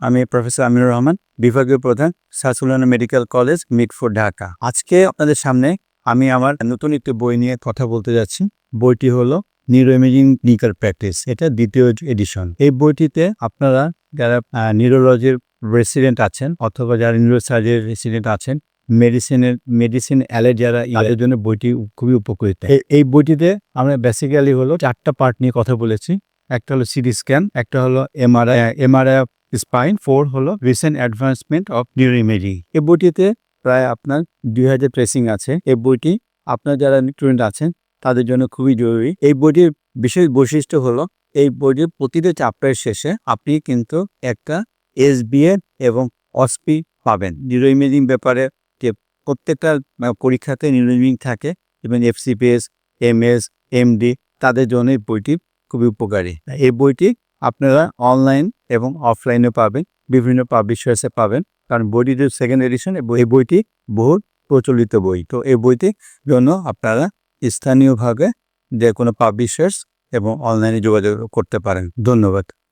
আমি প্রফেসর আমিনুর রহমান, বিভাগীয় প্রধান, সাসুলানা মেডিকেল কলেজ মিটফোর্ড ঢাকা। আজকে আপনাদের সামনে আমি আমার নতুন একটি বই নিয়ে কথা বলতে যাচ্ছি। বইটি হলো নিউরো ইমেজিং ক্লিনিক্যাল প্র্যাকটিস এটা দ্বিতীয় এডিশন এই বইটিতে আপনারা যারা নিউরোলজির রেসিডেন্ট আছেন অথবা যারা নিউরোসার্জির রেসিডেন্ট আছেন মেডিসিনের মেডিসিন অ্যালার্জি যারা, তাদের জন্য বইটি খুবই উপকৃত। এই বইটিতে আমরা বেসিক্যালি হলো চারটা পার্ট নিয়ে কথা বলেছি। একটা হলো সিটি স্ক্যান একটা হলো এমআরআই এমআরআই স্পাইন ফোর হলো recent advancement of neuro imaging এই বইটিতে প্রায় আপনার দুই হাজার ট্রেসিং আছে। এই বইটি আপনার যারা স্টুডেন্ট আছেন, তাদের জন্য খুবই জরুরি। এই বইটির বিশেষ বৈশিষ্ট্য হলো, এই বইটির প্রতিটা চ্যাপ্টারের শেষে আপনি কিন্তু একটা এসবিএ এবং অসপি পাবেন। নিউরো ইমেজিং ব্যাপারে যে প্রত্যেকটা পরীক্ষাতে নিউরো ইমেজিং থাকে এবং এফসিপিএস এমএস এমডি তাদের জন্য এই বইটি খুবই উপকারী। এই বইটি আপনারা অনলাইন এবং অফলাইনে পাবেন, বিভিন্ন পাবলিশার্সে পাবেন। কারণ বইটির সেকেন্ড এডিশন এই বইটি বহু প্রচলিত বই। তো এই বইটির জন্য আপনারা স্থানীয়ভাবে যে কোনো পাবলিশার্স এবং অনলাইনে যোগাযোগ করতে পারেন। ধন্যবাদ।